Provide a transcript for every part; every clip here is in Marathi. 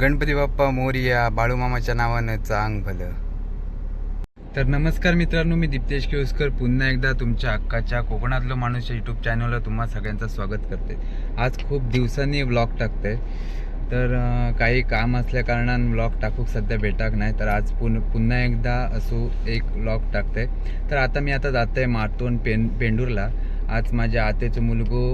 गणपती बाप्पा मोरिया बाळूमामाच्या नावानं चांग भलं. तर नमस्कार मित्रांनो मी दिप्तेश केळुसकर. पुन्हा एकदा तुमच्या अक्काच्या कोकणातलं माणूस या यूट्यूब चॅनलवर तुम्हा सगळ्यांचं स्वागत करते. आज खूप दिवसांनी व्लॉग टाकते तर काही काम असल्या कारणानं व्लॉग टाकूक सध्या भेटाक नाही. तर आज पुन पुन्हा एकदा असो एक व्लॉग टाकते तर आता मी आता जात आहे मातोन पें पेंडूरला. आज माझ्या आतेचं मुलगो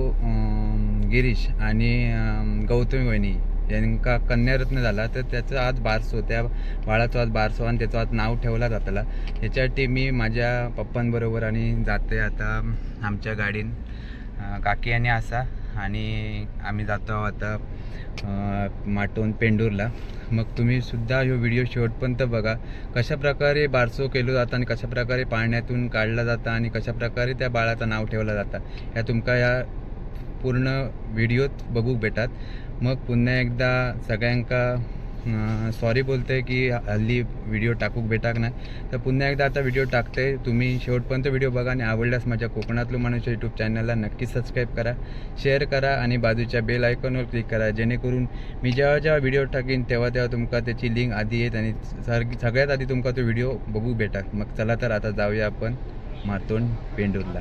गिरीश आणि गौतमी वहिनी. ज्यांका कन्यारत्न झाला तर त्याचं आज बारसो त्या बाळाचं आज बारसो आणि त्याचं आज नाव ठेवला जातला ह्याच्यासाठी मी माझ्या पप्पांबरोबर आणि जाते आता आमच्या गाडीन काकी आणि आसा. आणि आम्ही जातो आता माटोन पेंडूरला. मग तुम्ही सुद्धा ह्यो व्हिडिओ शेवटपर्यंत बघा कशा प्रकारे बारसो केलो जाता आणि कशा प्रकारे पाळण्यातून काढला जाता आणि कशा प्रकारे त्या बाळाचं नाव ठेवलं जातं ह्या तुमका या पूर्ण व्हिडिओत बघूक भेटात. मग पुन्हा एकदा सगळ्यांका सॉरी बोलते की हल्ली व्हिडिओ टाकूक भेटाक नाही तर पुन्हा एकदा आता व्हिडिओ टाकते तुम्ही शेवटपर्यंत व्हिडिओ बघा आणि आवडल्यास माझ्या कोकणातलं माणूस यूट्यूब चॅनलला नक्की सबस्क्राईब करा शेअर करा आणि बाजूच्या बेल आयकॉनवर क्लिक करा. जेणेकरून मी जेव्हा जेव्हा व्हिडिओ टाकीन तेव्हा तेव्हा तुमका त्याची लिंक आधी येत आणि सगळ्यात आधी तुमका तो व्हिडिओ बघू भेटाक. मग चला तर आता जाऊया आपण मातोंड पेंडूरला.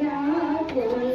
Yeah.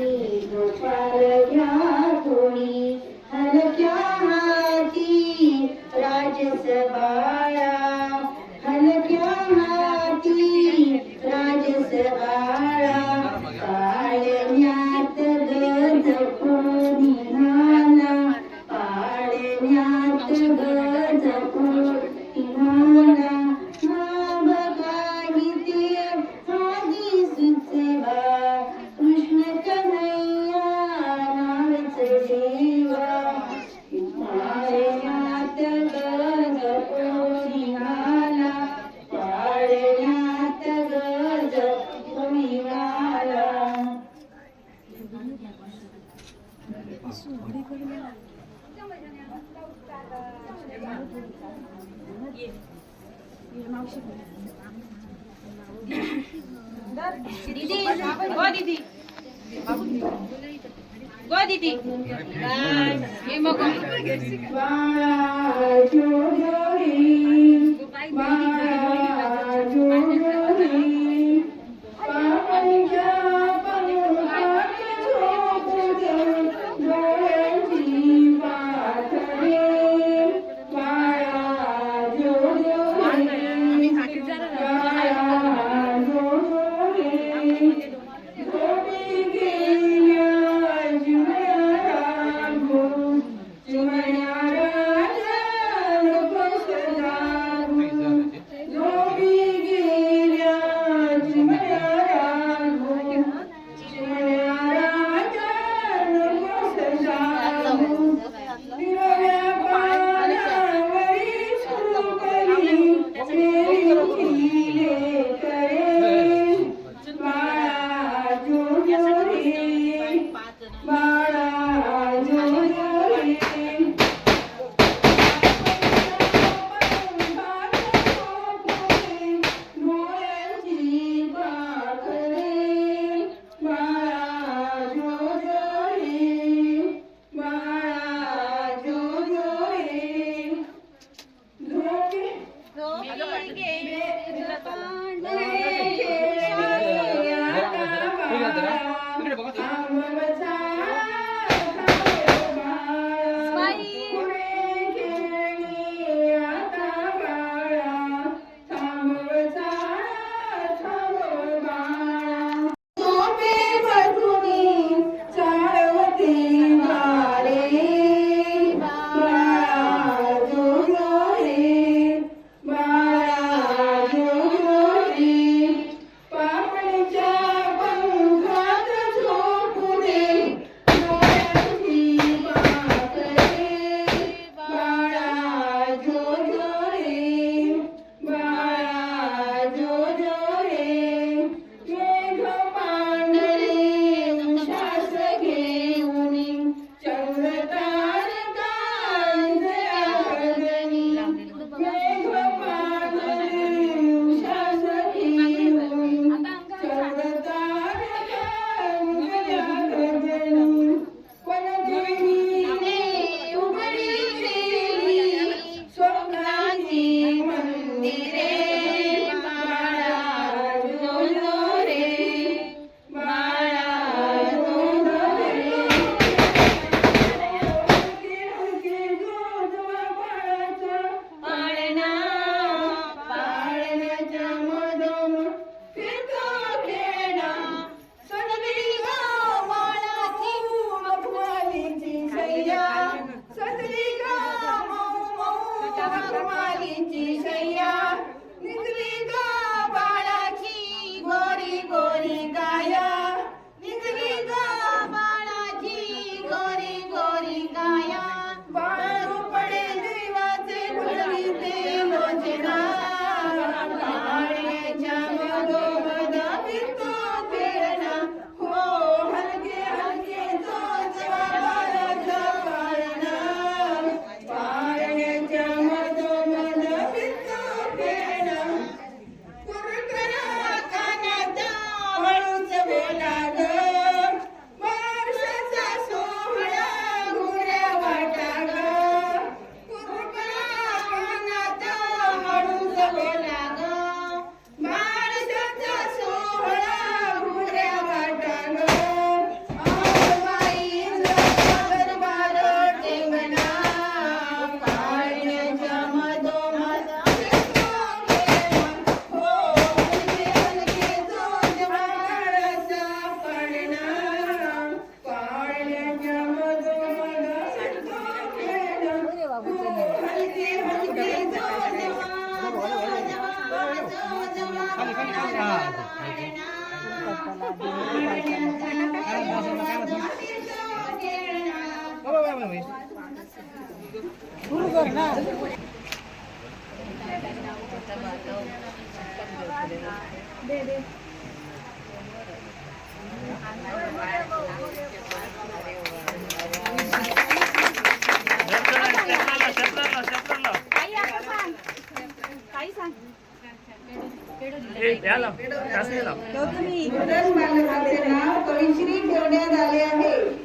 तुम्ही इकडे बालकाचे ठेवण्यात आले आहे.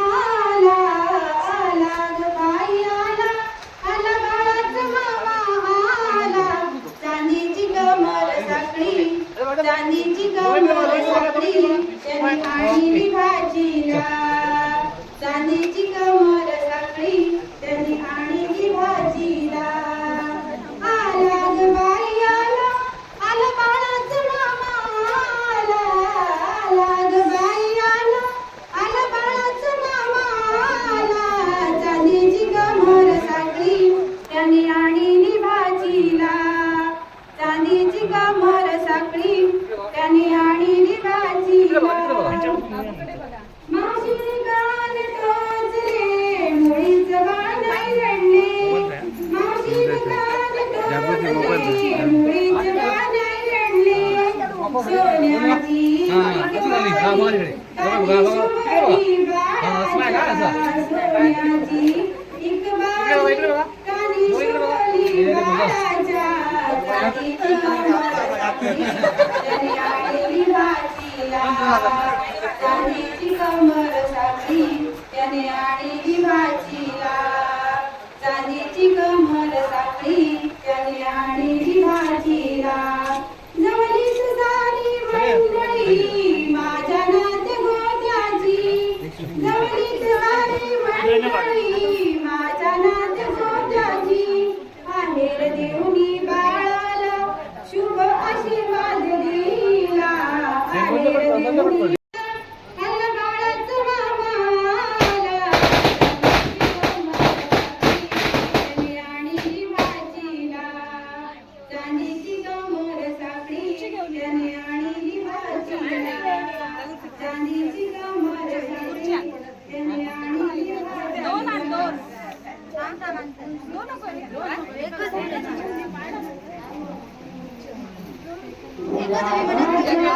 चांदीची कमर सापडी त्यांनी भाजीला. चांदीची कमर सापडी त्यांनी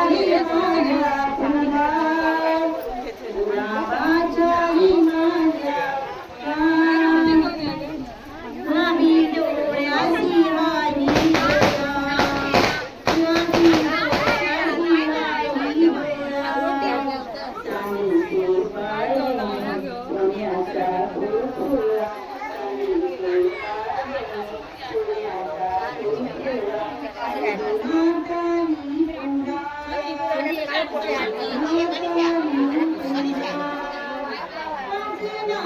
你以有的人来了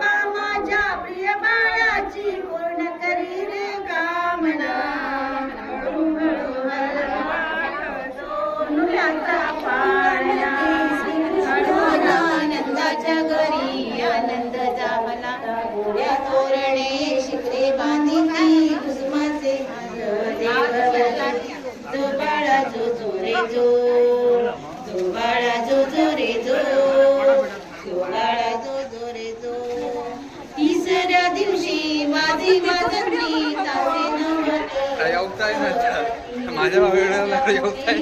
मामा जा प्रिया जी माझ्या भावेला येऊताय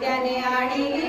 त्याने आणि